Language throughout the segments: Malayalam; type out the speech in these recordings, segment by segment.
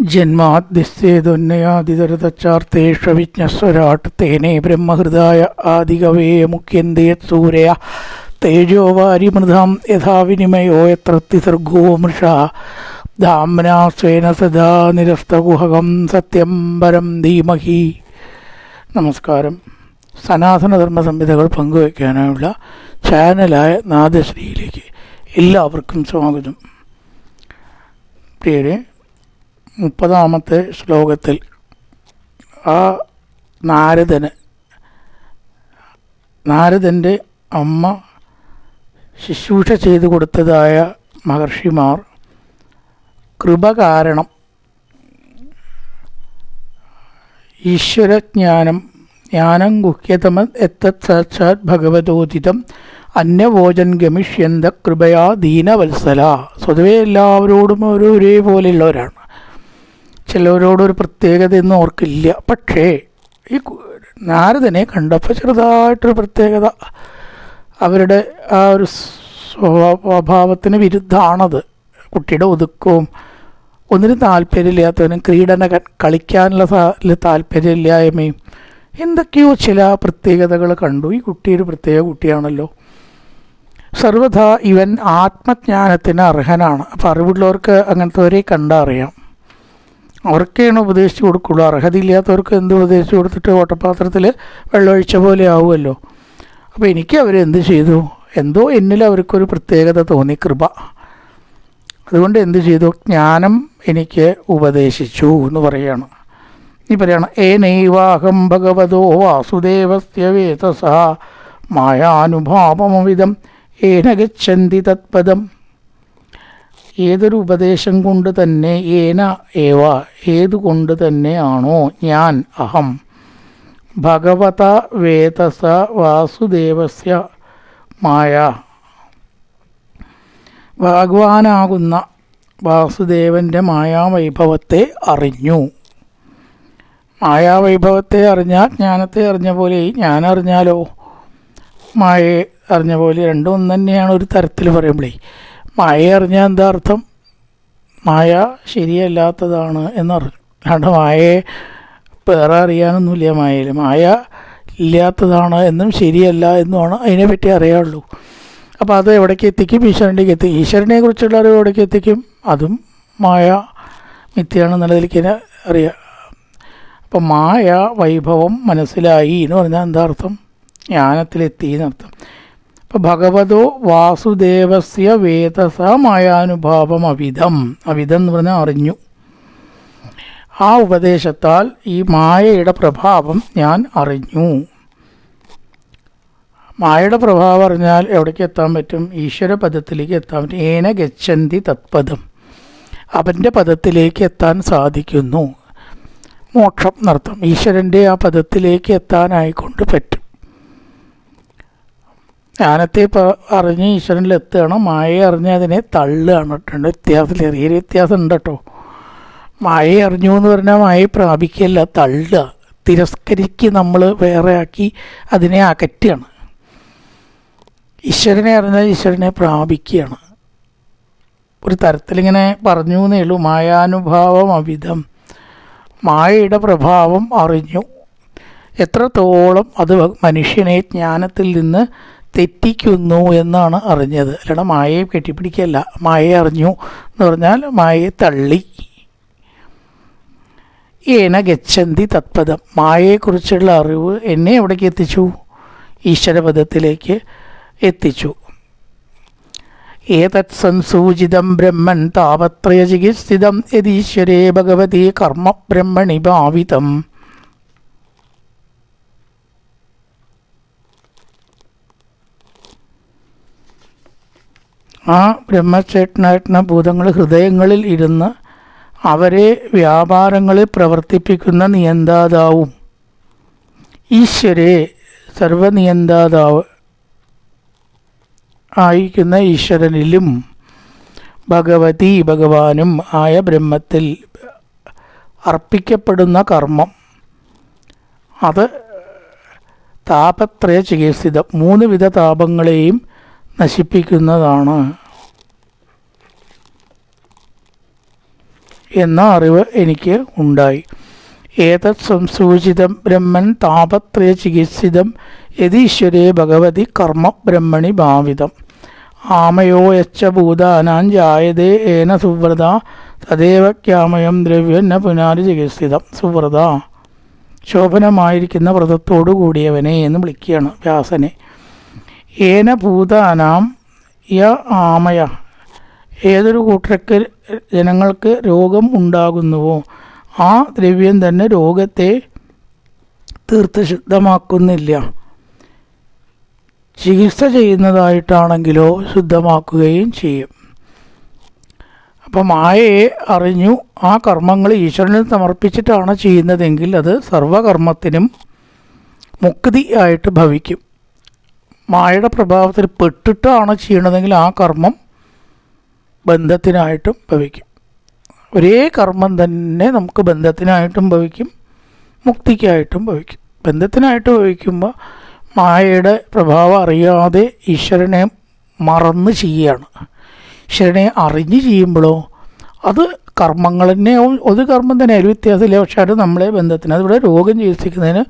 ജന്മാദ്യസ്യേതുന്നയാതിതരതച്ചാർത്തേഷ്വവിജ്ഞസ്വരാട്ട് തേനേ ബ്രഹ്മഹൃദായ ആദികവേ മുഖ്യന്തേ സൂരയ. തേജോ വാരിമൃതം യഥാ വിനിമയോ എത്ര തിസർഗോ മൃഷ. ധാംനാ സ്വേന സദാ നിരസ്തകുഹകം സത്യം പരം ധീമഹി. നമസ്കാരം. സനാതനധർമ്മ സംഹിതകൾ പങ്കുവയ്ക്കാനുള്ള ചാനലായ നാദശ്രീയിലേക്ക് എല്ലാവർക്കും സ്വാഗതം. പ്രിയരെ മുപ്പതാമത്തെ ശ്ലോകത്തിൽ ആ നാരദന് നാരദന്റെ അമ്മ ശുശ്രൂഷ ചെയ്തു കൊടുത്തതായ മഹർഷിമാർ കൃപ കാരണം ഈശ്വരജ്ഞാനം ജ്ഞാനം ഗുഹ്യതമ എത്തത് സാക്ഷാത് ഭഗവതോദിതം അന്യവോചൻ ഗമിഷ്യന്ത കൃപയാ ദീനവത്സല സ്വതവേ എല്ലാവരോടും ഒരു ഒരേപോലെയുള്ളവരാണ് ചിലവരോടൊരു പ്രത്യേകതയൊന്നും ഓർക്കില്ല. പക്ഷേ ഈ നാരദനെ കണ്ടപ്പോൾ ചെറുതായിട്ടൊരു പ്രത്യേകത. അവരുടെ ആ ഒരു സ്വഭാവത്തിന് വിരുദ്ധമാണത് കുട്ടിയുടെ ഒതുക്കവും ഒന്നിനും താല്പര്യമില്ലാത്തവനും ക്രീഡന കളിക്കാനുള്ള താല്പര്യമില്ലായ്മയും എന്തൊക്കെയോ ചില പ്രത്യേകതകൾ കണ്ടു. ഈ കുട്ടി ഒരു പ്രത്യേക കുട്ടിയാണല്ലോ. സർവഥാ ഇവൻ ആത്മജ്ഞാനത്തിന് അർഹനാണ്. അപ്പോൾ അറിവുള്ളവർക്ക് അങ്ങനത്തെ അങ്ങനത്തെവരെ കണ്ടറിയാം. അവർക്കാണ് ഉപദേശിച്ചു കൊടുക്കുള്ളൂ. അർഹതയില്ലാത്തവർക്ക് എന്ത് ഉപദേശിച്ചു കൊടുത്തിട്ട് ഓട്ടപാത്രത്തിൽ വെള്ളമൊഴിച്ച പോലെ ആവുമല്ലോ. അപ്പോൾ എനിക്ക് അവരെന്ത് ചെയ്തു? എന്തോ എന്നിൽ അവർക്കൊരു പ്രത്യേകത തോന്നി കൃപ. അതുകൊണ്ട് എന്ത് ചെയ്തു? ജ്ഞാനം എനിക്ക് ഉപദേശിച്ചു എന്ന് പറയാണ്. ഈ പറയണം നൈവാഹം ഭഗവതോ വാസുദേവസ്യ മായാനുഭാവമവിധം ഏനഗച്ഛന്തി തത്പദം ഏതൊരു ഉപദേശം കൊണ്ട് തന്നെ ഏന ഏവ ഏതുകൊണ്ട് തന്നെ ആണോ ഞാൻ അഹം. ഭഗവത വേദസ വാസുദേവസ്യ മായ. ഭഗവാനാകുന്ന വാസുദേവന്റെ മായാവൈഭവത്തെ അറിഞ്ഞു. മായാവൈഭവത്തെ അറിഞ്ഞാൽ ജ്ഞാനത്തെ അറിഞ്ഞ പോലെ ഞാൻ അറിഞ്ഞാലോ? മായയെ അറിഞ്ഞ പോലെ രണ്ടും ഒന്ന് തന്നെയാണ് ഒരു തരത്തിൽ പറയുമ്പോഴേ മായയെ അറിഞ്ഞാൽ എന്താ അർത്ഥം? മായ ശരിയല്ലാത്തതാണ് എന്നറിഞ്ഞു അല്ലാണ്ട് മായയെ വേറെ അറിയാനൊന്നുമില്ല മായയിൽ മായ ഇല്ലാത്തതാണ് എന്നും ശരിയല്ല എന്നുമാണ് അതിനെപ്പറ്റി അറിയാവുള്ളൂ. അപ്പോൾ അത് എവിടേക്ക് എത്തിക്കും? ഈശ്വരന്റെ എത്തിക്കും ഈശ്വരനെ കുറിച്ചുള്ള അറിവ് എവിടേക്ക് എത്തിക്കും? അതും മായ മിഥ്യയാണ് തന്നെ അറിയാം. അപ്പം മായ വൈഭവം മനസ്സിലായി എന്ന് പറഞ്ഞാൽ എന്താ അർത്ഥം? ജ്ഞാനത്തിലെത്തി എന്നർത്ഥം. ഭഗവതോ വാസുദേവസ്യ വേദസ മായാനുഭാവം അവിധം അവിധം എന്ന് പറഞ്ഞാൽ അറിഞ്ഞു. ആ ഉപദേശത്താൽ ഈ മായയുടെ പ്രഭാവം ഞാൻ അറിഞ്ഞു. മായയുടെ പ്രഭാവം അറിഞ്ഞാൽ എവിടേക്ക് എത്താൻ പറ്റും? ഈശ്വര പദത്തിലേക്ക് എത്താൻ പറ്റും. ഏന ഗച്ഛന്തി തത്പദം. അവന്റെ പദത്തിലേക്ക് എത്താൻ സാധിക്കുന്നു. മോക്ഷം നടത്തും. ഈശ്വരന്റെ ആ പദത്തിലേക്ക് എത്താനായിക്കൊണ്ട് പറ്റും. ജ്ഞാനത്തെ അറിഞ്ഞ് ഈശ്വരനിൽ എത്തുകയാണ് മായയെ അറിഞ്ഞ് അതിനെ തള്ളുകയാണ്. കേട്ടോ വ്യത്യാസം ചെറിയൊരു വ്യത്യാസം ഉണ്ട് കേട്ടോ മായയെ അറിഞ്ഞു എന്ന് പറഞ്ഞാൽ മായ പ്രാപിക്കുകയല്ല തള്ളുക. തിരസ്കരിക്ക് നമ്മൾ വേറെ ആക്കി അതിനെ അകറ്റുകയാണ്. ഈശ്വരനെ അറിഞ്ഞാൽ ഈശ്വരനെ പ്രാപിക്കുകയാണ്. ഒരു തരത്തിലിങ്ങനെ പറഞ്ഞു എന്നേ ഉള്ളൂ. മായാനുഭാവം അവിധം മായയുടെ പ്രഭാവം അറിഞ്ഞു. എത്രത്തോളം അത് മനുഷ്യനെ ജ്ഞാനത്തിൽ നിന്ന് തെറ്റിക്കുന്നു എന്നാണ് അറിഞ്ഞത്. അല്ലാണ്ട് മായയെ കെട്ടിപ്പിടിക്കല്ല മായയെ അറിഞ്ഞു എന്ന് പറഞ്ഞാൽ മായയെ തള്ളി. ഏന ഗച്ഛന്തി തത്പദം. മായയെക്കുറിച്ചുള്ള അറിവ് എന്നെ എവിടേക്ക് എത്തിച്ചു? ഈശ്വരപദത്തിലേക്ക് എത്തിച്ചു. ഏതത് സംസൂചിതം ബ്രഹ്മൻ താപത്രയ ചികിത്സിതം യതീശ്വരേ ഭഗവതി കർമ്മ ബ്രഹ്മണി ഭാവിതം. ആ ബ്രഹ്മചേട്ടനായിട്ടുള്ള ഭൂതങ്ങൾ ഹൃദയങ്ങളിൽ ഇരുന്ന് അവരെ വ്യാപാരങ്ങളിൽ പ്രവർത്തിപ്പിക്കുന്ന നിയന്താതാവും. ഈശ്വരെ സർവനിയന്താതാവ് ആയിരിക്കുന്ന ഈശ്വരനിലും ഭഗവതി ഭഗവാനും ആയ ബ്രഹ്മത്തിൽ അർപ്പിക്കപ്പെടുന്ന കർമ്മം. അത് താപത്രയ ചികിത്സിതം മൂന്ന് വിധ താപങ്ങളെയും നശിപ്പിക്കുന്നതാണ്. എന്ന അറിവ് എനിക്ക് ഉണ്ടായി. ഏതത് സംസൂചിതം ബ്രഹ്മൻ താപത്രയ ചികിത്സിതം യതീശ്വരേ ഭഗവതി കർമ്മ ബ്രഹ്മണി ഭാവിതം. ആമയോ യച്ച ഭൂതാനാം ജായതേ ഏന സുവ്രത തദേവ ക്യാമയം ദ്രവ്യം ന പുനാരി ചികിത്സിതം. സുവ്രത. ശോഭനമായിരിക്കുന്ന വ്രതത്തോടു കൂടിയവനെ എന്ന് വിളിക്കുകയാണ് വ്യാസനെ. ഏന ഭൂതാനാം യ ആമയ. ഏതൊരു കൂട്ടർക്ക് ജനങ്ങൾക്ക് രോഗം ഉണ്ടാകുന്നുവോ ആ ദ്രവ്യം തന്നെ രോഗത്തെ തീർത്ത് ശുദ്ധമാക്കുന്നില്ല ചികിത്സ ചെയ്യുന്നതായിട്ടാണെങ്കിലോ ശുദ്ധമാക്കുകയും ചെയ്യും. അപ്പം മായയെ അറിഞ്ഞു ആ കർമ്മങ്ങൾ ഈശ്വരനിൽ സമർപ്പിച്ചിട്ടാണ് ചെയ്യുന്നതെങ്കിൽ അത് സർവകർമ്മത്തിനും മുക്തി ആയിട്ട് ഭവിക്കും. മായയുടെ പ്രഭാവത്തിൽ പെട്ടിട്ടാണ് ചെയ്യണതെങ്കിൽ ആ കർമ്മം ബന്ധത്തിനായിട്ടും ഭവിക്കും. ഒരേ കർമ്മം തന്നെ നമുക്ക് ബന്ധത്തിനായിട്ടും ഭവിക്കും മുക്തിക്കായിട്ടും ഭവിക്കും. ബന്ധത്തിനായിട്ട് ഭവിക്കുമ്പോൾ മായയുടെ പ്രഭാവം അറിയാതെ ഈശ്വരനെ മറന്ന് ചെയ്യുകയാണ്. ഈശ്വരനെ അറിഞ്ഞ് ചെയ്യുമ്പോഴോ അത് കർമ്മങ്ങൾ തന്നെ ഒരു കർമ്മം തന്നെ അതിൽ വ്യത്യാസമില്ല. പക്ഷെ അത് നമ്മളെ ബന്ധത്തിന് അതിവിടെ രോഗം ചികിത്സിക്കുന്നതിന്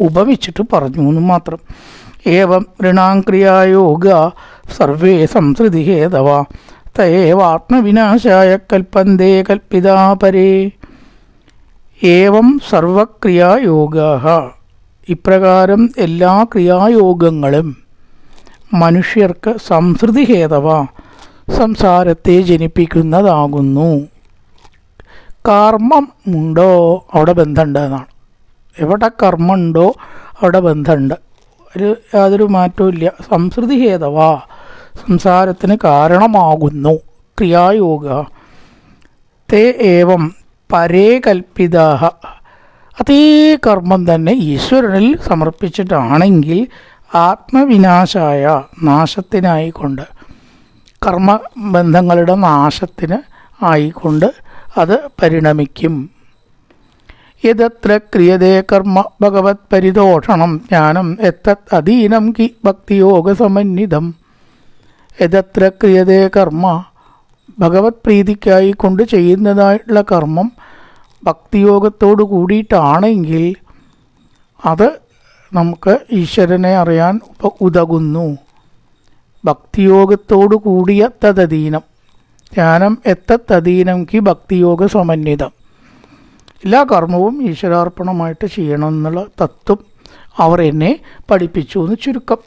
ഉപമിച്ചിട്ട് പറഞ്ഞു എന്ന് മാത്രം. ഏവം ഋണാക്രിയായോഗ സർവേ സംസൃതി ഹേതവ തയേവാത്മവിനാശായ കൽപ്പന്തേ കൽപ്പിതാ പരേ. ഏവം സർവക്രിയായോഗ. ഇപ്രകാരം എല്ലാ ക്രിയായോഗങ്ങളും മനുഷ്യർക്ക് സംസൃതി ഹേതവ സംസാരത്തെ ജനിപ്പിക്കുന്നതാകുന്നു. കർമ്മം ഉണ്ടോ? അവിടെ ബന്ധമുണ്ട് എന്നാണ്. എവിടെ കർമ്മമുണ്ടോ അവിടെ ബന്ധമുണ്ട്. ഒരു യാതൊരു മാറ്റവും ഇല്ല. സംസൃതി ഹേതവാ. സംസാരത്തിന് കാരണമാകുന്നു. ക്രിയായോഗ. തേ ഏവം പരേ കൽപ്പിതാഹ അതേ കർമ്മം തന്നെ ഈശ്വരനിൽ സമർപ്പിച്ചിട്ടാണെങ്കിൽ ആത്മവിനാശായ നാശത്തിനായിക്കൊണ്ട് കർമ്മബന്ധങ്ങളുടെ നാശത്തിന് ആയിക്കൊണ്ട് അത് പരിണമിക്കും. യതത്ര ക്രിയതേ കർമ്മ ഭഗവത് പരിതോഷണം ജ്ഞാനം എത്തത് അധീനം കി ഭക്തിയോഗസമന്വിതം. യതത്ര ക്രിയതേ കർമ്മ ഭഗവത് പ്രീതിക്കായി കൊണ്ട് ചെയ്യുന്നതായിട്ടുള്ള കർമ്മം ഭക്തിയോഗത്തോട് കൂടിയിട്ടാണെങ്കിൽ അത് നമുക്ക് ഈശ്വരനെ അറിയാൻ ഉതകുന്നു. ഭക്തിയോഗത്തോടു കൂടിയ തദധീനം. ജ്ഞാനം എത്തത്തധീനം കി ഭക്തിയോഗ സമന്വിതം എല്ലാ കർമ്മവും ഈശ്വരാർപ്പണമായിട്ട് ചെയ്യണം എന്നുള്ള തത്വം അവർ എന്നെ പഠിപ്പിച്ചു എന്ന് ചുരുക്കം.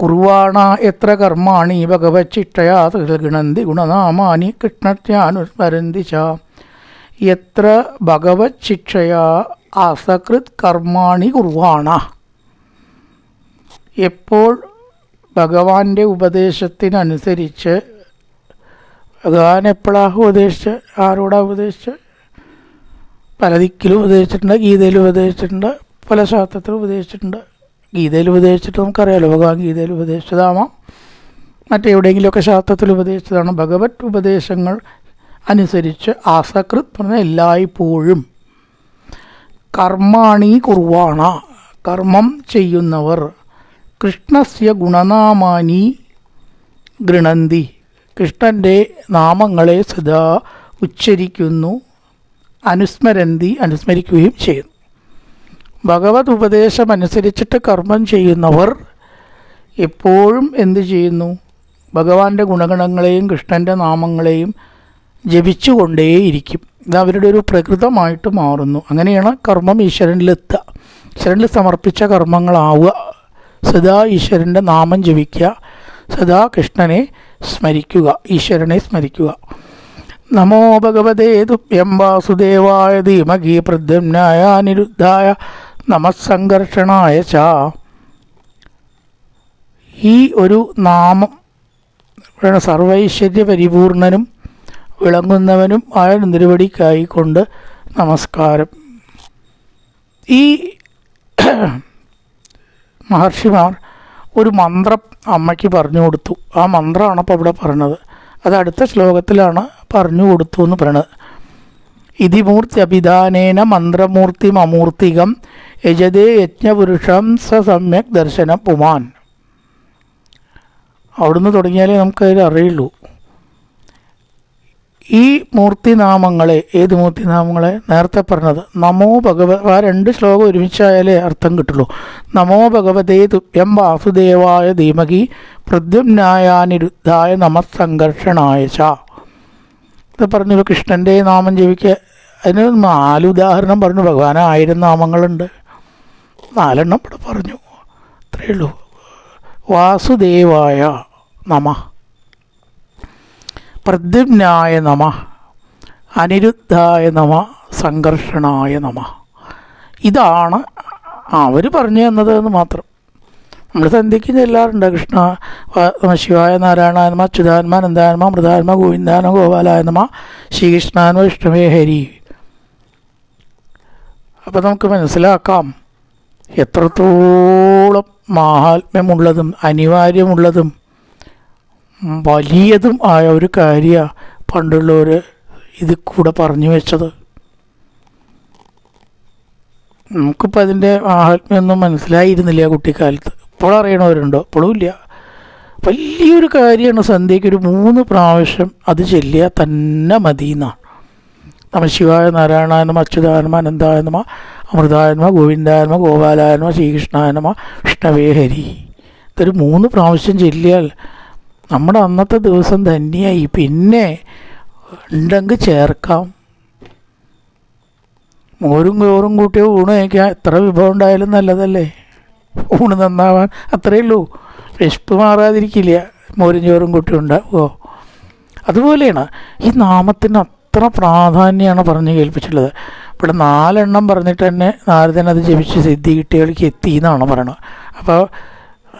കുർവാണ എത്ര കർമാണി ഭഗവത് ചിട്ടയാ ഗണന്തി ഗുണനാമാനി കൃഷ്ണത്യാനുസ്മരന്തി ച. എത്ര ഭഗവത് ശിക്ഷയാ അസകൃത് കർമാണി കുർവാണ എപ്പോൾ ഭഗവാന്റെ ഉപദേശത്തിനനുസരിച്ച് ഭഗവാൻ എപ്പോഴാണ് ഉപദേശിച്ച് ആരോടാണ് ഉപദേശിച്ച്? പല ദിക്കിലും ഉപദേശിച്ചിട്ടുണ്ട് ഗീതയിൽ ഉപദേശിച്ചിട്ടുണ്ട് പല ശാസ്ത്രത്തിലും ഉപദേശിച്ചിട്ടുണ്ട്. ഗീതയിൽ ഉപദേശിച്ചിട്ട് നമുക്കറിയാലോ ഭഗവാൻ ഗീതയിൽ ഉപദേശിച്ചതാവാം. മറ്റെവിടെയെങ്കിലുമൊക്കെ ശാസ്ത്രത്തിൽ ഉപദേശിച്ചതാണ്. ഭഗവത് ഉപദേശങ്ങൾ അനുസരിച്ച് ആസകൃത് പറഞ്ഞ എല്ലായ്പ്പോഴും. കർമാണി കുർവാണ കർമ്മം ചെയ്യുന്നവർ. കൃഷ്ണസ്യ ഗുണനാമാനി ഗൃണന്തി. കൃഷ്ണന്റെ നാമങ്ങളെ സദാ ഉച്ചരിക്കുന്നു. അനുസ്മരന്തി അനുസ്മരിക്കുകയും ചെയ്യുന്നു. ഭഗവത് ഉപദേശം അനുസരിച്ചിട്ട് കർമ്മം ചെയ്യുന്നവർ എപ്പോഴും എന്ത് ചെയ്യുന്നു? ഭഗവാന്റെ ഗുണഗണങ്ങളെയും കൃഷ്ണന്റെ നാമങ്ങളെയും ജപിച്ചുകൊണ്ടേയിരിക്കും. ഇത് അവരുടെ ഒരു പ്രകൃതമായിട്ട് മാറുന്നു. അങ്ങനെയാണ് കർമ്മം ഈശ്വരനിലെത്തുക. ഈശ്വരനിൽ സമർപ്പിച്ച കർമ്മങ്ങളാവുക. സദാ ഈശ്വരന്റെ നാമം ജപിക്കുക. സദാ കൃഷ്ണനെ സ്മരിക്കുക. ഈശ്വരനെ സ്മരിക്കുക. നമോ ഭഗവതേ തുഭ്യം വാസുദേവായ ധീമകി പ്രദ്യുമ്നായ അനിരുദ്ധായ നമസ്സംഘർഷണായ ച. ഈ ഒരു നാമം സർവൈശ്വര്യ പരിപൂർണനും വിളങ്ങുന്നവനും ആയ നിരുവടിക്കായിക്കൊണ്ട് നമസ്കാരം. ഈ മഹർഷിമാർ ഒരു മന്ത്രം അമ്മയ്ക്ക് പറഞ്ഞു കൊടുത്തു. ആ മന്ത്രമാണ് അപ്പോൾ ഇവിടെ പറഞ്ഞത്. അത് അടുത്ത ശ്ലോകത്തിലാണ് പറഞ്ഞു കൊടുത്തു എന്ന് പറയണത്. ഇതിമൂർത്തി അഭിധാനേന മന്ത്രമൂർത്തി അമൂർത്തികം യജതേ യജ്ഞപുരുഷം സ സമ്യക് ദർശന പുമാൻ. അവിടുന്ന് തുടങ്ങിയാലേ നമുക്കതിൽ അറിയുള്ളൂ. ഈ മൂർത്തിനാമങ്ങളെ ഏത് മൂർത്തിനാമങ്ങളെ? നേരത്തെ പറഞ്ഞത് നമോ ഭഗവ ആ രണ്ട് ശ്ലോകം ഒരുമിച്ചായാലേ അർത്ഥം കിട്ടുള്ളൂ. നമോ ഭഗവതേ തുഭ്യം വാസുദേവായ ധീമകി പ്രദ്യുനായാനിരുദ്ധായ നമസ്സംഘർഷണായ ച. ഇത് പറഞ്ഞു കൃഷ്ണന്റെ നാമം ജപിക്കുക അതിന് നാല് ഉദാഹരണം പറഞ്ഞു ഭഗവാൻ ആയിരം നാമങ്ങളുണ്ട്. നാലെണ്ണം ഇവിടെ പറഞ്ഞു. അത്രയേ ഉള്ളൂ. വാസുദേവായ നമ. പ്രദ്യുമ്നായ നമ. അനിരുദ്ധായ നമ. സംഘർഷണായ നമ. ഇതാണ് അവർ പറഞ്ഞു തന്നത് എന്ന് മാത്രം. നമ്മൾ സന്ധ്യയ്ക്ക് ചെല്ലാറുണ്ട്. കൃഷ്ണ ശിവായ നാരായണാനമ അച്യുതാത്മ നന്ദാനമ മൃതാത്മ ഗോവിന്ദാന ഗോപാലായന്മ ശ്രീകൃഷ്ണാത്മ വിഷ്ണുവേ ഹരി. അപ്പം നമുക്ക് മനസ്സിലാക്കാം. എത്രത്തോളം മാഹാത്മ്യമുള്ളതും അനിവാര്യമുള്ളതും വലിയതും ആയ ഒരു കാര്യമാണ് പണ്ടുള്ളവർ ഇത് കൂടെ പറഞ്ഞു വെച്ചത്. നമുക്കിപ്പോൾ അതിന്റെ മാഹാത്മ്യമൊന്നും മനസ്സിലായിരുന്നില്ല കുട്ടിക്കാലത്ത്. ഇപ്പോൾ അറിയണവരുണ്ടോ വലിയൊരു കാര്യമാണ് സന്ധ്യയ്ക്ക് ഒരു മൂന്ന് പ്രാവശ്യം അത് ചെല്ലിയ തന്നെ മതി എന്നാണ് നമ്മൾ ശിവായ നാരായണാനമ അച്യുതാനമ അനന്തായനമ അമൃതായനമ ഗോവിന്ദായനമ ഗോപാലായനമ ശ്രീകൃഷ്ണായനമ വിഷ്ണവേ ഹരി. ഇതൊരു മൂന്ന് പ്രാവശ്യം ചെല്ലിയാൽ നമ്മുടെ അന്നത്തെ ദിവസം തന്നെയായി. പിന്നെ ഉണ്ടെങ്കിൽ ചേർക്കാം. മോരും ചോറും കൂട്ടിയ ഊണ് എത്ര വിഭവം ഉണ്ടായാലും നല്ലതല്ലേ? ഊണ് നന്നാവാൻ അത്രയേ ഉള്ളൂ. വിശപ്പ് മാറാതിരിക്കില്ല. മോരും ചോറും കൂട്ടി അതുപോലെയാണ് ഈ നാമത്തിന് അത്ര പ്രാധാന്യമാണ് പറഞ്ഞു കേൾപ്പിച്ചിട്ടുള്ളത്. ഇവിടെ നാലെണ്ണം പറഞ്ഞിട്ട് തന്നെ നാരദൻ അത് ജപിച്ച് സിദ്ധി കിട്ടിയവർക്ക് എത്തി എന്നാണ് പറയണത്. അപ്പോൾ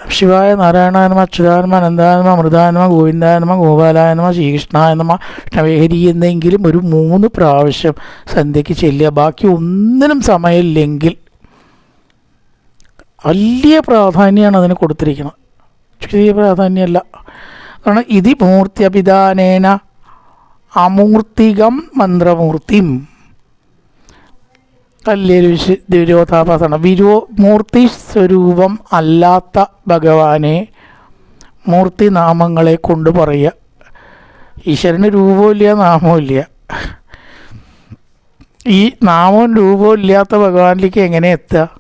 ശിവായ നാരായണാനമ അച്യുതാനമ അനന്താനമ അമൃതാനമ ഗോവിന്ദാനമ ഗോപാലായനമ ശ്രീകൃഷ്ണായനമ കൃഷ്ണവേഹരി എന്നെങ്കിലും ഒരു മൂന്ന് പ്രാവശ്യം സന്ധ്യയ്ക്ക് ചെല്ലുക. ബാക്കി ഒന്നിനും സമയമില്ലെങ്കിൽ വലിയ പ്രാധാന്യമാണ് അതിന് കൊടുത്തിരിക്കുന്നത്. ചെറിയ പ്രാധാന്യമല്ല. കാരണം ഇതി മൂർത്യപിതാനേന അമൂർത്തികം മന്ത്രമൂർത്തിം. വലിയൊരു വിശ വിരോധാഭാസമാണ്. വിരോ മൂർത്തി സ്വരൂപം അല്ലാത്ത ഭഗവാനെ മൂർത്തി നാമങ്ങളെ കൊണ്ട് പറയുക. ഈശ്വരന് രൂപമില്ല നാമമില്ല ഈ നാമവും രൂപവും ഇല്ലാത്ത ഭഗവാനിലേക്ക് എങ്ങനെ എത്തുക?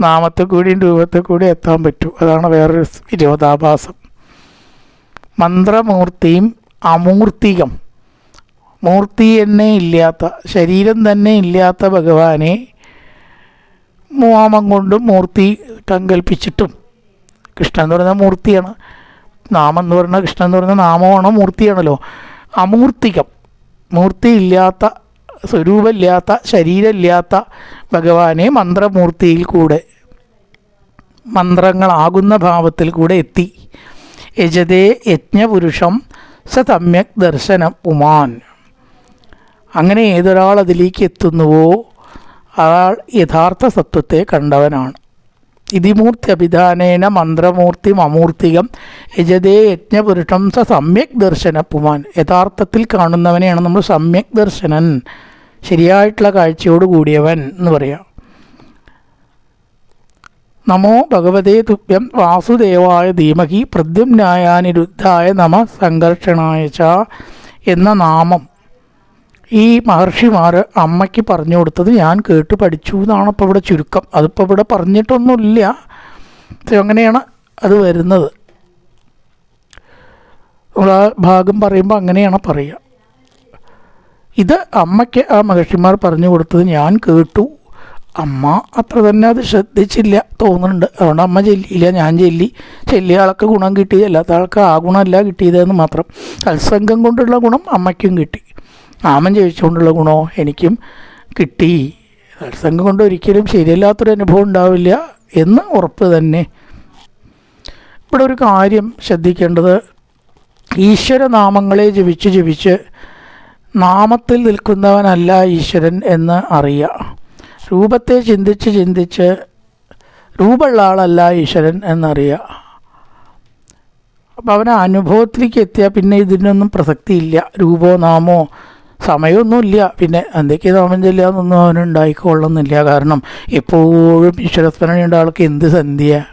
നാമത്തെ കൂടിയും രൂപത്തെ കൂടി എത്താൻ പറ്റൂ. അതാണ് വേറൊരു വിരോധാഭാസം മന്ത്രമൂർത്തിയും അമൂർത്തികം. മൂർത്തി തന്നെ ഇല്ലാത്ത ശരീരം തന്നെ ഇല്ലാത്ത ഭഗവാനെ മോമം കൊണ്ടും മൂർത്തി സങ്കല്പിച്ചിട്ടും കൃഷ്ണൻ എന്ന് പറയുന്ന മൂർത്തിയാണ്. നാമം എന്ന് പറയുന്ന കൃഷ്ണൻ എന്ന് പറയുന്ന നാമമാണ് മൂർത്തിയാണല്ലോ? അമൂർത്തികം. മൂർത്തി ഇല്ലാത്ത സ്വരൂപമില്ലാത്ത ശരീരമില്ലാത്ത ഭഗവാനെ മന്ത്രമൂർത്തിയിൽ കൂടെ മന്ത്രങ്ങളാകുന്ന ഭാവത്തിൽ കൂടെ എത്തി. യജതേ യജ്ഞപുരുഷം സ സമ്യക് ദർശനം ഉമാൻ. അങ്ങനെ ഏതൊരാൾ അതിലേക്ക് എത്തുന്നുവോ അയാൾ യഥാർത്ഥ സത്വത്തെ കണ്ടവനാണ്. ഇതിമൂർത്തി അഭിധാനേന മന്ത്രമൂർത്തി അമൂർത്തികം യജതേ യജ്ഞപുരുഷം സ സമ്യക് ദർശന പുമാൻ യഥാർത്ഥത്തിൽ കാണുന്നവനെയാണ് നമ്മൾ സമ്യക് ദർശനൻ. ശരിയായിട്ടുള്ള കാഴ്ചയോട് കൂടിയവൻ എന്ന് പറയാം. നമോ ഭഗവതേ തുഭ്യം വാസുദേവായ ധീമഹി പ്രദ്യുമ്നായാനിരുദ്ധായ നമ സംഘർഷണായ ച എന്ന നാമം ഈ മഹർഷിമാർ അമ്മയ്ക്ക് പറഞ്ഞു കൊടുത്തത് ഞാൻ കേട്ട് പഠിച്ചു എന്നാണ് ഇപ്പോൾ ഇവിടെ ചുരുക്കം. അതിപ്പോൾ ഇവിടെ പറഞ്ഞിട്ടൊന്നുമില്ല. അങ്ങനെയാണ് അത് വരുന്നത്. നമ്മൾ ഭാഗം പറയുമ്പോൾ അങ്ങനെയാണ് പറയുക. ഇത് അമ്മയ്ക്ക് ആ മഹർഷിമാർ പറഞ്ഞു കൊടുത്തത് ഞാൻ കേട്ടു. അമ്മ അത്ര തന്നെ അത് ശ്രദ്ധിച്ചില്ല തോന്നുന്നുണ്ട്. അതുകൊണ്ട് അമ്മ ചെല്ലിയില്ല ഞാൻ ചെല്ലി. ചെല്ലിയ ആൾക്ക് ഗുണം കിട്ടി. അല്ലാത്ത ആൾക്ക് ആ ഗുണമല്ല കിട്ടിയതെന്ന് മാത്രം. സത്സംഗം കൊണ്ടുള്ള ഗുണം അമ്മയ്ക്കും കിട്ടി. നാമം ജയിച്ചുകൊണ്ടുള്ള ഗുണമോ എനിക്കും കിട്ടി. സത്സംഗം കൊണ്ട് ഒരിക്കലും ശരിയല്ലാത്തൊരു അനുഭവം ഉണ്ടാവില്ല എന്ന് ഉറപ്പ് തന്നെ. ഇവിടെ ഒരു കാര്യം ശ്രദ്ധിക്കേണ്ടത്. ഈശ്വരനാമങ്ങളെ ജപിച്ച് ജപിച്ച് നാമത്തിൽ നിൽക്കുന്നവനല്ല ഈശ്വരൻ എന്ന് അറിയുക രൂപത്തെ ചിന്തിച്ച് ചിന്തിച്ച് രൂപമുള്ള ആളല്ല ഈശ്വരൻ എന്നറിയുക അപ്പം അവൻ അനുഭവത്തിലേക്ക് എത്തിയാൽ പിന്നെ ഇതിനൊന്നും പ്രസക്തിയില്ല. രൂപമോ നാമോ സമയമൊന്നുമില്ല. പിന്നെ എന്തൊക്കെ നാമം അവൻ ഉണ്ടായിക്കൊള്ളുന്നില്ല കാരണം എപ്പോഴും ഈശ്വരസ്മരണയുണ്ട. ആൾക്ക് എന്ത് സന്ധ്യ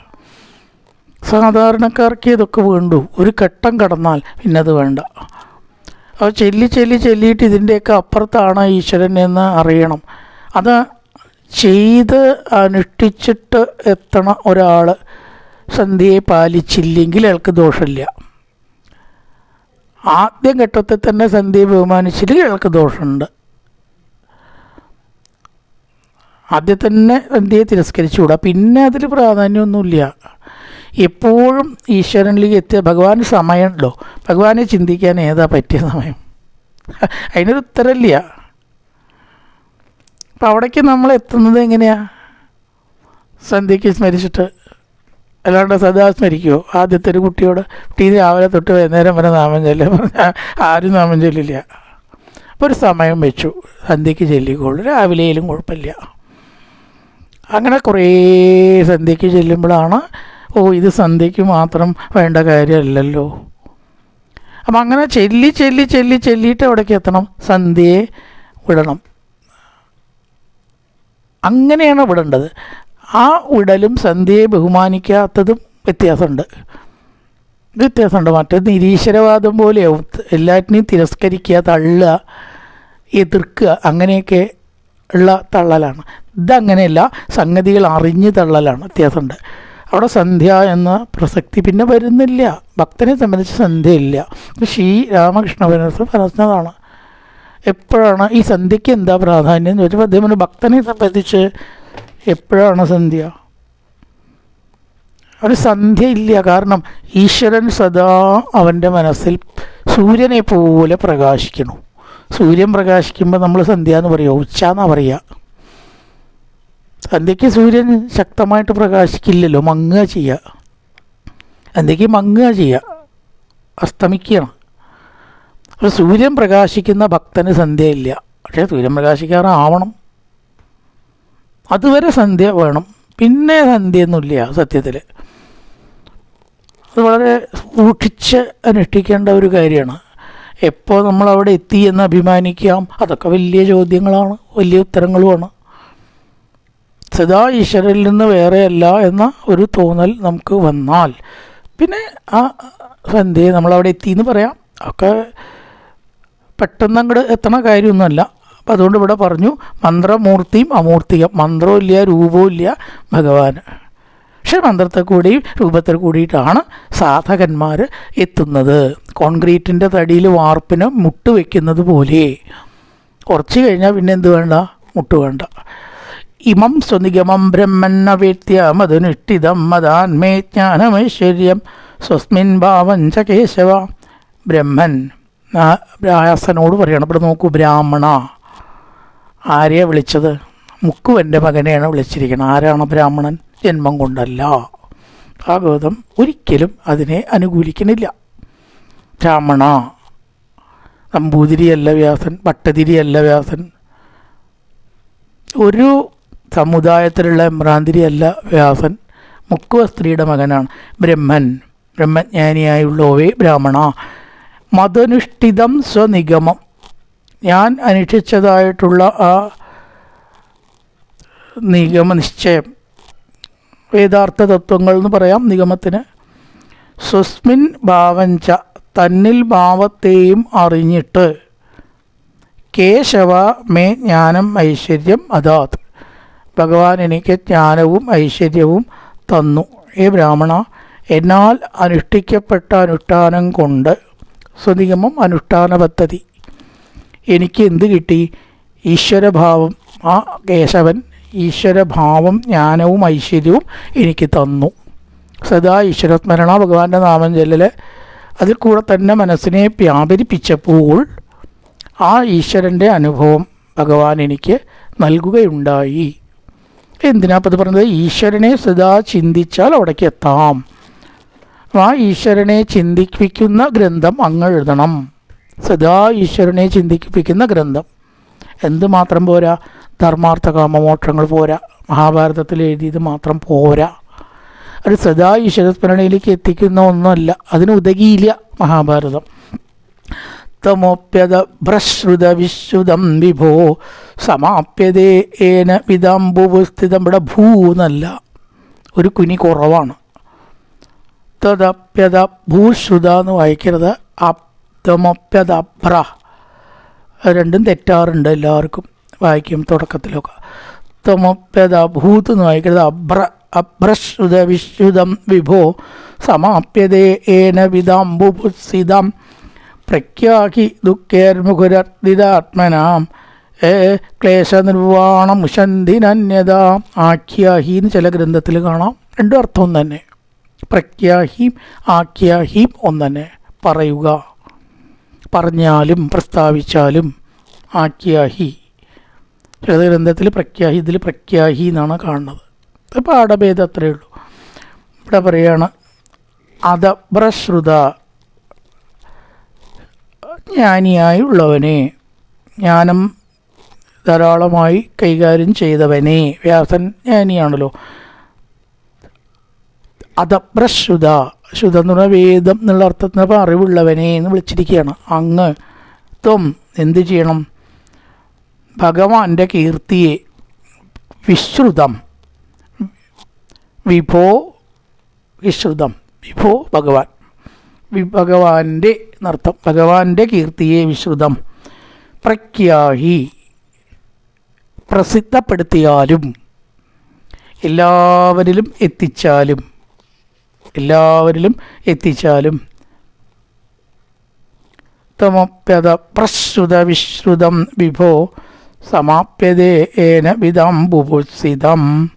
സാധാരണക്കാർക്ക് ഇതൊക്കെ വേണ്ടു. ഒരു ഘട്ടം കടന്നാൽ പിന്നെ അത് വേണ്ട. അപ്പോൾ ചെല്ലി ചെല്ലി ചെല്ലിയിട്ട് ഇതിന്റെയൊക്കെ അപ്പുറത്താണ് ഈശ്വരൻ എന്ന് അറിയണം. അത് ചെയ്ത് അനുഷ്ഠിച്ചിട്ട് എത്തണ ഒരാൾ സന്ധ്യയെ പാലിച്ചില്ലെങ്കിൽ അയാൾക്ക് ദോഷമില്ല. ആദ്യം ഘട്ടത്തിൽ തന്നെ സന്ധ്യയെ ബഹുമാനിച്ചില്ലെങ്കിൽ അയാൾക്ക് ദോഷമുണ്ട്. ആദ്യം തന്നെ സന്ധ്യയെ തിരസ്കരിച്ചുകൂടാ. പിന്നെ അതിൽ പ്രാധാന്യമൊന്നുമില്ല. എപ്പോഴും ഈശ്വരനിലേക്ക് എത്തിയ ഭഗവാൻ സമയമുണ്ടല്ലോ. ഭഗവാനെ ചിന്തിക്കാൻ ഏതാ പറ്റിയ സമയം? അതിനൊരു ഉത്തരമില്ല അപ്പം അവിടേക്ക് നമ്മൾ എത്തുന്നത് എങ്ങനെയാ? സന്ധ്യയ്ക്ക് സ്മരിച്ചിട്ട്. അല്ലാണ്ട് സദാ സ്മരിക്കുമോ ആദ്യത്തെ ഒരു കുട്ടിയോട് കുട്ടി രാവിലെ തൊട്ട് വൈകുന്നേരം വരെ നാമം ചൊല്ല ആരും നാമം ചൊല്ലില്ല. അപ്പോൾ ഒരു സമയം വെച്ചു. സന്ധ്യയ്ക്ക് ചൊല്ലിക്കോളൂ. രാവിലെയിലും കുഴപ്പമില്ല. അങ്ങനെ കുറേ സന്ധ്യയ്ക്ക് ചെല്ലുമ്പോഴാണ് ഓ ഇത് സന്ധ്യയ്ക്ക് മാത്രം വേണ്ട കാര്യമല്ലല്ലോ. അപ്പം അങ്ങനെ ചെല്ലി ചെല്ലി ചെല്ലി ചെല്ലിയിട്ട് അവിടേക്ക് എത്തണം. സന്ധ്യയെ വിടണം. അങ്ങനെയാണ് വിടേണ്ടത്. ആ വിടലും സന്ധ്യയെ ബഹുമാനിക്കാത്തതും വ്യത്യാസമുണ്ട്. വ്യത്യാസമുണ്ട്. മറ്റേത് നിരീശ്വരവാദം പോലെയാവും എല്ലാറ്റിനെയും തിരസ്കരിക്കുക തള്ളുക എതിർക്കുക അങ്ങനെയൊക്കെ ഉള്ള തള്ളലാണ്. ഇതങ്ങനെയല്ല സംഗതികൾ അറിഞ്ഞ് തള്ളലാണ്. വ്യത്യാസമുണ്ട്. അവിടെ സന്ധ്യ എന്ന പ്രസക്തി പിന്നെ വരുന്നില്ല. ഭക്തനെ സംബന്ധിച്ച് സന്ധ്യയില്ല. ശ്രീ രാമകൃഷ്ണ പരമഹംസ പറഞ്ഞതാണ്. എപ്പോഴാണ് ഈ സന്ധ്യയ്ക്ക് എന്താ പ്രാധാന്യം? എന്ന് ചോദിച്ചപ്പോൾ അദ്ദേഹം ഭക്തനെ സംബന്ധിച്ച് എപ്പോഴാണ് സന്ധ്യ? ഒരു സന്ധ്യ ഇല്ല. കാരണം ഈശ്വരൻ സദാ അവന്റെ മനസ്സിൽ സൂര്യനെ പോലെ പ്രകാശിക്കണം സൂര്യൻ പ്രകാശിക്കുമ്പോൾ നമ്മൾ സന്ധ്യ എന്ന് പറയുക ഉച്ച എന്നാ പറയുക സന്ധ്യയ്ക്ക് സൂര്യൻ ശക്തമായിട്ട് പ്രകാശിക്കില്ലല്ലോ മങ്ങുക ചെയ്യുക സന്ധ്യയ്ക്ക് മങ്ങുക ചെയ്യുക അസ്തമിക്കണം. അപ്പോൾ സൂര്യൻ പ്രകാശിക്കുന്ന ഭക്തന് സന്ധ്യയില്ല. പക്ഷേ സൂര്യൻ പ്രകാശിക്കാറാവണം. അതുവരെ സന്ധ്യ വേണം. പിന്നെ സന്ധ്യയൊന്നുമില്ല സത്യത്തിൽ അത് വളരെ സൂക്ഷിച്ച് അനുഷ്ഠിക്കേണ്ട ഒരു കാര്യമാണ്. എപ്പോൾ നമ്മൾ അവിടെ എത്തി എന്ന് അഭിമാനിക്കാം അതൊക്കെ വലിയ ചോദ്യങ്ങളാണ് വലിയ ഉത്തരങ്ങളുമാണ്. സദാ ഈശ്വരിൽ നിന്ന് വേറെയല്ല എന്ന ഒരു തോന്നൽ നമുക്ക് വന്നാൽ. പിന്നെ ആ സന്ധ്യ നമ്മളവിടെ എത്തി എന്ന് പറയാം. ഒക്കെ പെട്ടെന്ന് അങ്ങോട്ട് എത്തണ കാര്യമൊന്നുമല്ല. അപ്പം അതുകൊണ്ട് ഇവിടെ പറഞ്ഞു മന്ത്രമൂർത്തിയും അമൂർത്തിയും മന്ത്രവും ഇല്ല രൂപവും ഇല്ല ഭഗവാൻ. പക്ഷെ മന്ത്രത്തെ കൂടിയും രൂപത്തിൽ കൂടിയിട്ടാണ് സാധകന്മാർ എത്തുന്നത്. കോൺക്രീറ്റിന്റെ തടിയിൽ വാർപ്പിന് മുട്ട് വയ്ക്കുന്നത് പോലെ. കുറച്ച് കഴിഞ്ഞാൽ പിന്നെ എന്ത് വേണ്ട? മുട്ട് വേണ്ട. ഇമം സ്വനിഗമം ബ്രഹ്മന്ന വേത്യ മധുനിഷ്ഠിതം മതാന്മേ ജ്ഞാനമൈശ്വര്യം. സ്വസ്മിൻ ഭാവം ച കേശവ. ബ്രഹ്മൻ വ്യാസനോട് പറയണം ഇവിടെ നോക്കൂ ബ്രാഹ്മണ. ആരെയാണ് വിളിച്ചത്? മുക്കുവന്റെ മകനെയാണ് വിളിച്ചിരിക്കുന്നത്. ആരാണ് ബ്രാഹ്മണൻ? ജന്മം കൊണ്ടല്ല. ഭാഗവതം ഒരിക്കലും അതിനെ അനുകൂലിക്കണില്ല. ബ്രാഹ്മണ നമ്പൂതിരിയല്ല വ്യാസൻ ഭട്ടതിരിയല്ല വ്യാസൻ. ഒരു സമുദായത്തിലുള്ള ഭ്രാന്തിരിയല്ല വ്യാസൻ. മുക്കുവ സ്ത്രീയുടെ മകനാണ് ബ്രഹ്മൻ. ബ്രഹ്മജ്ഞാനിയായുള്ളവേ ബ്രാഹ്മണ. മതനുഷ്ഠിതം സ്വനിഗമം. ഞാൻ അനുഷ്ഠിച്ചതായിട്ടുള്ള ആ നിഗമ നിഗമനിശ്ചയം. വേദാർത്ഥ തത്വങ്ങൾ എന്ന് പറയാം നിഗമത്തിന്. സ്വസ്മിൻ ഭാവഞ്ച തന്നിൽ ഭാവത്തെയും അറിഞ്ഞിട്ട്. കേശവ മേ ജ്ഞാനം ഐശ്വര്യം അതാത്. ഭഗവാൻ എനിക്ക് ജ്ഞാനവും ഐശ്വര്യവും തന്നു. ഏ ബ്രാഹ്മണ എന്നാൽ അനുഷ്ഠിക്കപ്പെട്ട അനുഷ്ഠാനം കൊണ്ട് സ്വനിഗമം അനുഷ്ഠാന പദ്ധതി. എനിക്ക് എന്ത് കിട്ടി? ഈശ്വരഭാവം. ആ കേശവൻ ഈശ്വരഭാവം ജ്ഞാനവും ഐശ്വര്യവും എനിക്ക് തന്നു. സദാ ഈശ്വരസ്മരണ ഭഗവാന്റെ നാമം ചെല്ലൽ അതിൽ കൂടെ തന്നെ മനസ്സിനെ വ്യാപരിപ്പിച്ചപ്പോൾ ആ ഈശ്വരന്റെ അനുഭവം ഭഗവാൻ എനിക്ക് നൽകുകയുണ്ടായി. എന്തിനാ? ഇത് പറഞ്ഞത് ഈശ്വരനെ സദാ ചിന്തിച്ചാൽ അവിടേക്ക് എത്താം. ആ ഈശ്വരനെ ചിന്തിപ്പിക്കുന്ന ഗ്രന്ഥം അങ്ങ് എഴുതണം. സദാ ഈശ്വരനെ ചിന്തിപ്പിക്കുന്ന ഗ്രന്ഥം. എന്തുമാത്രം പോരാ? ധർമാർത്ഥ കാമമോക്ഷങ്ങൾ പോരാ. മഹാഭാരതത്തിൽ എഴുതിയത് മാത്രം പോരാ. അത് സദാ ഈശ്വരസ്മരണയിലേക്ക് എത്തിക്കുന്ന ഒന്നുമല്ല. അതിന് ഉതകിയില്ല മഹാഭാരതം. തമോപ്യത ഭ്രശ്രുത വിശ്രുതം വിഭോ സമാപ്യതേ ഏന വിദാംബുസ്ഥിതം ഇവിടെ ഭൂ എന്നല്ല ഒരു കുനി കുറവാണ്. തദപ്യത ഭൂശ്രുത എന്ന് വായിക്കരുത്. അപ്തമപ്യതഭ്ര രണ്ടും തെറ്റാറുണ്ട് എല്ലാവർക്കും വായിക്കും തുടക്കത്തിലൊക്കെ. തമപ്യത ഭൂത്ത് എന്ന് വായിക്കരുത്. അഭ്ര അഭ്രശ്രുത വിശ്രുതം വിഭോ സമാപ്യതേ ഏന വിദാംബുപുത്സിതം പ്രഖ്യാഹി ദുഃഖേർമുഖുരർദിതാത്മനാം ഏ ക്ലേശനിർവാണമുഷന്തിനന്യത ആഖ്യാഹി എന്ന് ചില ഗ്രന്ഥത്തിൽ കാണാം. രണ്ടും അർത്ഥം തന്നെ പ്രഖ്യാഹീം ആഖ്യാഹീം ഒന്നെ പറയുക പറഞ്ഞാലും പ്രസ്താവിച്ചാലും ആഖ്യാഹി. ചില ഗ്രന്ഥത്തിൽ പ്രഖ്യാഹി ഇതിൽ പ്രഖ്യാഹി എന്നാണ് കാണുന്നത്. പാഠഭേദം അത്രയേ ഉള്ളൂ. ഇവിടെ പറയുകയാണ് അതഭ്രശ്രുത ജ്ഞാനിയായുള്ളവനെ ജ്ഞാനം ധാരാളമായി കൈകാര്യം ചെയ്തവനെ. വ്യാസൻ ജ്ഞാനിയാണല്ലോ. അതപ്രശ്രുത ശുദ്ധ എന്ന് പറഞ്ഞാൽ വേദം എന്നുള്ള അർത്ഥത്തിന് അറിവുള്ളവനെ എന്ന് വിളിച്ചിരിക്കുകയാണ്. അങ്ങ് ത്വം എന്ത് ചെയ്യണം? ഭഗവാന്റെ കീർത്തിയെ വിശ്രുതം. വിഭോ വിശ്രുതം. വിഭോ ഭഗവാൻ. ഭഗവാന്റെ നർത്തം ഭഗവാന്റെ കീർത്തിയെ വിശ്രുതം. പ്രഖ്യാഹി. പ്രസിദ്ധപ്പെടുത്തിയാലും എല്ലാവരിലും എത്തിച്ചാലും എല്ലാവരിലും എത്തിച്ചാലും തമപ്യത പ്രശ്രുത വിശ്രുതം വിഭോ സമാപ്യതേ ഏന വിധം ബുഭുസിതം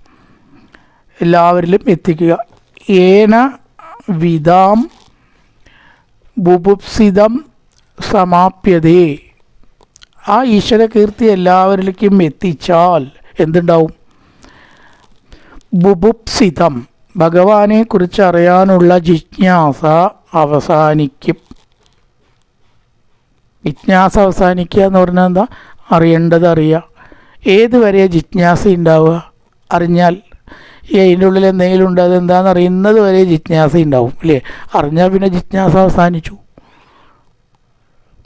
എല്ലാവരിലും എത്തിക്കുക. ഏന വിധാം ബുഭുപ്സിതം സമാപ്യതേ. ആ ഈശ്വര കീർത്തി എല്ലാവരിലേക്കും എത്തിച്ചാൽ എന്തുണ്ടാവും? ബുഭുപ്സിതം. ഭഗവാനെ കുറിച്ച് അറിയാനുള്ള ജിജ്ഞാസ അവസാനിക്കും. ജിജ്ഞാസ അവസാനിക്കുക എന്ന് പറഞ്ഞാൽ എന്താ? അറിയേണ്ടത് അറിയുക. ഏതുവരെ ജിജ്ഞാസ ഉണ്ടാവുക? അറിഞ്ഞാൽ ഈ അതിന്റെ ഉള്ളിൽ എന്തെങ്കിലും ഉണ്ട് അതെന്താണെന്ന് അറിയുന്നത് വരെ ജിജ്ഞാസ ഉണ്ടാവും അല്ലേ? അറിഞ്ഞാൽ പിന്നെ ജിജ്ഞാസ അവസാനിച്ചു.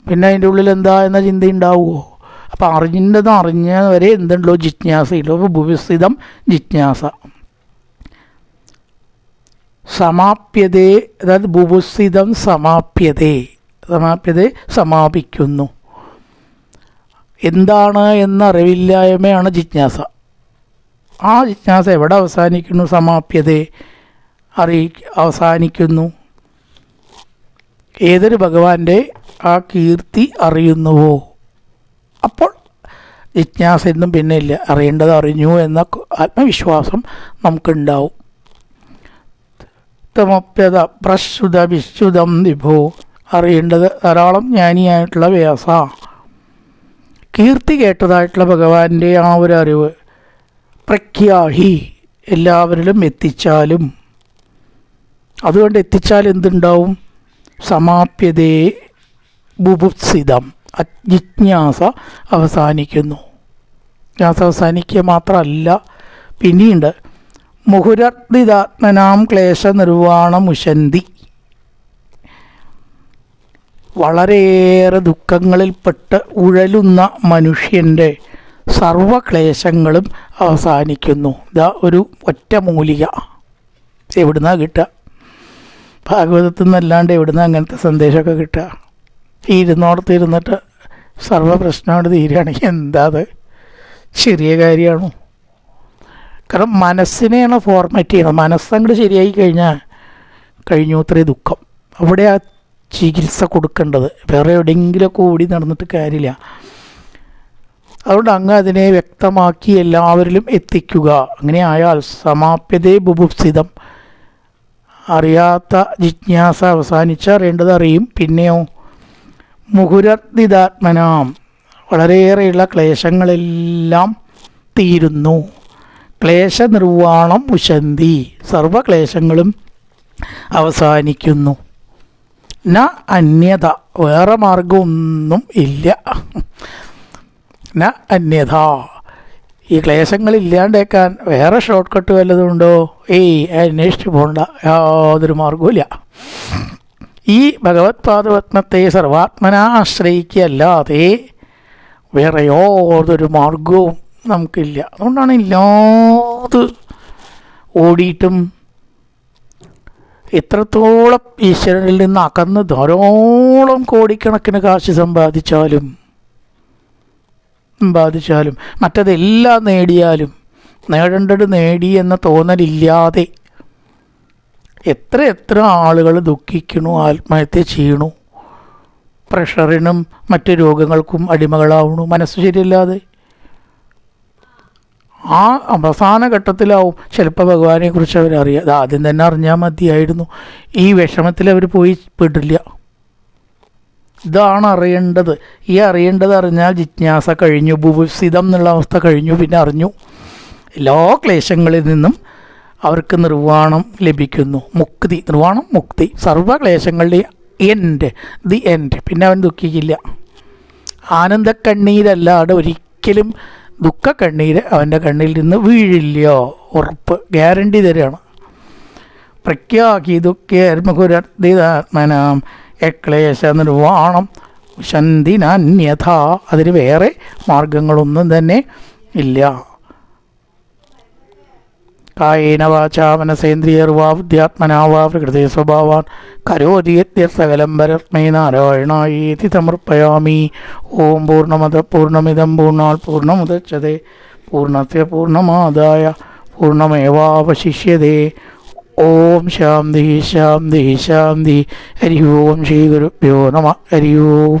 പിന്നെ അതിന്റെ ഉള്ളിൽ എന്താ എന്ന ചിന്ത ഉണ്ടാവുമോ അപ്പം അറിഞ്ഞത് അറിഞ്ഞ വരെ എന്തുണ്ടല്ലോ ജിജ്ഞാസയുള്ളൂ അപ്പോൾ ഭൂവിസ്ഥിതം ജിജ്ഞാസ. സമാപ്യതേ അതായത് ഭൂഭുസ്ഥിതം സമാപ്യതേ സമാപ്യതേ സമാപിക്കുന്നു. എന്താണ് എന്ന അറിവില്ലായ്മയാണ് ജിജ്ഞാസ. ആ ജിജ്ഞാസ എവിടെ അവസാനിക്കുന്നു? സമാപ്യതേ. അറിയി അവസാനിക്കുന്നു. ഏതൊരു ഭഗവാന്റെ ആ കീർത്തി അറിയുന്നുവോ? അപ്പോൾ ജിജ്ഞാസ എന്നും പിന്നെ ഇല്ല. അറിയേണ്ടത് അറിഞ്ഞു എന്ന ആത്മവിശ്വാസം നമുക്കുണ്ടാവും. തമപ്യത പ്രശ്രുത വിശ്രുതം വിഭോ. അറിയേണ്ടത് ധാരാളം ജ്ഞാനിയായിട്ടുള്ള വ്യാസ. കീർത്തി കേട്ടതായിട്ടുള്ള ഭഗവാന്റെ ആ ഒരു അറിവ്. പ്രഖ്യാഹി. എല്ലാവരിലും എത്തിച്ചാലും. അതുകൊണ്ട് എത്തിച്ചാൽ എന്തുണ്ടാവും? സമാപ്യതേ ബുഭുത്സിതം. അജിജ്ഞാസ അവസാനിക്കുന്നു. ജിജ്ഞാസ അവസാനിക്കുക മാത്രമല്ല പിന്നീട് മുഹുരർദിതാത്മനാം ക്ലേശ നിർവാണമുശന്തി വളരെയേറെ ദുഃഖങ്ങളിൽപ്പെട്ട് ഉഴലുന്ന മനുഷ്യന്റെ സർവക്ലേശങ്ങളും അവസാനിക്കുന്നു. ഇതാ ഒരു ഒറ്റ മൂലിക. എവിടുന്നാ കിട്ടുക? ഭാഗവതത്തിൽ നിന്നല്ലാണ്ട് എവിടുന്ന അങ്ങനത്തെ സന്ദേശമൊക്കെ കിട്ടുക? ഈ ഇരുന്നോടത്ത് ഇരുന്നിട്ട് സർവ പ്രശ്നമാണ് തീരുകയാണെങ്കിൽ എന്താ അത്? ചെറിയ കാര്യമാണോ? കാരണം മനസ്സിനെയാണ് ഫോർമാറ്റ് ചെയ്യണം മനസ്സങ്ങോട്ട് ശരിയായി കഴിഞ്ഞാൽ കഴിഞ്ഞു അത്രേ ദുഃഖം. അവിടെ ആ ചികിത്സ കൊടുക്കേണ്ടത്. വേറെ എവിടെയെങ്കിലുമൊക്കെ ഓടി നടന്നിട്ട് കാര്യമില്ല. അതുകൊണ്ട് അങ്ങ് അതിനെ വ്യക്തമാക്കി എല്ലാവരിലും എത്തിക്കുക. അങ്ങനെയായാൽ സമാപ്യതേ ബുഭുപ്സിതം. അറിയാത്ത ജിജ്ഞാസ അവസാനിച്ച അറിയേണ്ടത് അറിയും പിന്നെയോ മുഹുരർദിതാത്മനാം വളരെയേറെയുള്ള ക്ലേശങ്ങളെല്ലാം തീരുന്നു. ക്ലേശ ക്ലേശനിർവാണം ഉശന്തി. സർവക്ലേശങ്ങളും അവസാനിക്കുന്നു. ന അന്യത. വേറെ മാർഗമൊന്നും ഇല്ല. ന അന്യഥ. ഈ ക്ലേശങ്ങൾ ഇല്ലാണ്ടേക്കാൻ വേറെ ഷോർട്ട് കട്ട് വല്ലതുണ്ടോ ഏയ് അന്വേഷിച്ചു പോകണ്ട യാതൊരു മാർഗവുമില്ല. ഈ ഭഗവത് പാദപത്മത്തെ സർവാത്മന ആശ്രയിക്കുകയല്ലാതെ വേറെ യാതൊരു മാർഗവും നമുക്കില്ല. അതുകൊണ്ടാണ് ഇല്ലാതെ ഓടിയിട്ടും എത്രത്തോളം ഈശ്വരനിൽ നിന്ന് അകന്ന് ധാരാളം കോടിക്കണക്കിന് കാശ് സമ്പാദിച്ചാലും സമ്പാദിച്ചാലും മറ്റതെല്ലാം നേടിയാലും നേടേണ്ടത് നേടി എന്ന തോന്നലില്ലാതെ എത്ര എത്ര ആളുകൾ ദുഃഖിക്കണു ആത്മഹത്യ ചെയ്യണു പ്രഷറിനും മറ്റു രോഗങ്ങൾക്കും അടിമകളാവണു മനസ്സ് ശരിയല്ലാതെ. ആ അവസാന ഘട്ടത്തിലാവും ചിലപ്പോൾ ഭഗവാനെക്കുറിച്ച് അവരറിയാം. അത് ആദ്യം തന്നെ അറിഞ്ഞാൽ മതിയായിരുന്നു. ഈ വിഷമത്തിൽ അവർ പോയി പെടില്ല. ഇതാണ് അറിയേണ്ടത്. ഈ അറിയേണ്ടത് അറിഞ്ഞാൽ ജിജ്ഞാസ കഴിഞ്ഞു ഭൂവിസിതം എന്നുള്ള അവസ്ഥ കഴിഞ്ഞു പിന്നെ അറിഞ്ഞു. എല്ലാ ക്ലേശങ്ങളിൽ നിന്നും അവർക്ക് നിർവാണം ലഭിക്കുന്നു. മുക്തി നിർവാണം മുക്തി. സർവ ക്ലേശങ്ങളുടെയും എൻഡ് ദി എൻഡ് പിന്നെ അവൻ ദുഃഖിക്കില്ല. ആനന്ദക്കണ്ണീരല്ലാതെ ഒരിക്കലും ദുഃഖക്കണ്ണീര് അവന്റെ കണ്ണിൽ നിന്ന് വീഴില്ല. ഉറപ്പ് ഗ്യാരണ്ടി തരികയാണ്. പ്രഖ്യാഖി ദുഃഖേർമുഖുരർദിതാത്മനാം യക്ലേശ നിർവാണം ശന്തിനന്യഥ. അതിന് വേറെ മാർഗങ്ങളൊന്നും തന്നെ ഇല്ല. കായേന വാച മനസേന്ദ്രിയർവാ ബുദ്ധ്യാത്മനാവാ പ്രകൃതി സ്വഭാവാൻ. കരോതി സകലം നാരായണായേതി സമർപ്പയാമി. ഓം പൂർണമത പൂർണമിതം പൂർണാൽ പൂർണമുദച്ചതേ പൂർണസ്യ പൂർണമാദായ പൂർണമേവാവശിഷ്യതേ ഓം ശാന്തി ശാന്തി ശാന്തി ഹരി ഓം ശ്രീ ഗുരുഭ്യോ നമ ഹരി ഓം